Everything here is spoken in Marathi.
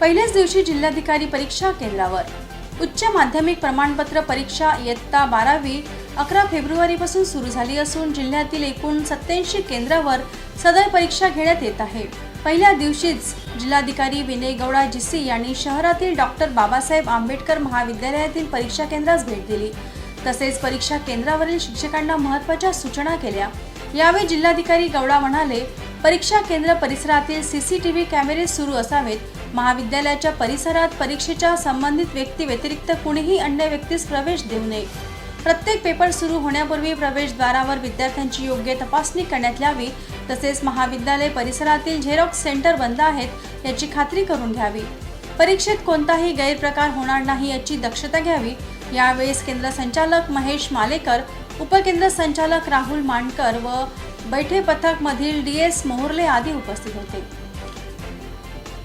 पहिल्याच दिवशी जिल्हाधिकारी परीक्षा केंद्रावर. उच्च माध्यमिक प्रमाणपत्र परीक्षा इयत्ता बारावी अकरा फेब्रुवारीपासून सुरू झाली असून जिल्ह्यातील एकूण सत्याऐंशी केंद्रावर सदर परीक्षा घेण्यात येत आहे. पहिल्या दिवशीच जिल्हाधिकारी विनय गौडा जिसी यांनी शहरातील डॉक्टर बाबासाहेब आंबेडकर महाविद्यालयातील परीक्षा केंद्रास भेट दिली. तसेच परीक्षा केंद्रावरील शिक्षकांना महत्त्वाच्या सूचना केल्या. यावेळी जिल्हाधिकारी गौडा म्हणाले परीक्षा केंद्र परिसरातील सीसीटीव्ही कॅमेरे सुरू असावेत. महाविद्यालयाच्या परिसरात परीक्षेच्या संबंधित व्यक्ती व्यतिरिक्त कुणीही अन्य व्यक्तीस प्रवेश देऊ नये. प्रत्येक पेपर सुरू होण्यापूर्वी प्रवेशद्वारावर विद्यार्थ्यांची योग्य तपासणी करण्यात यावी. तसेच महाविद्यालय परिसरातील झेरॉक्स सेंटर बंद आहेत याची खात्री करून घ्यावी. परीक्षेत कोणताही गैरप्रकार होणार नाही याची दक्षता घ्यावी. यावेळेस केंद्र संचालक महेश मालेकर उपकेंद्र संचालक राहुल मांडकर व बैठे पथक मधील डी एस मोहर्ले आदी उपस्थित होते.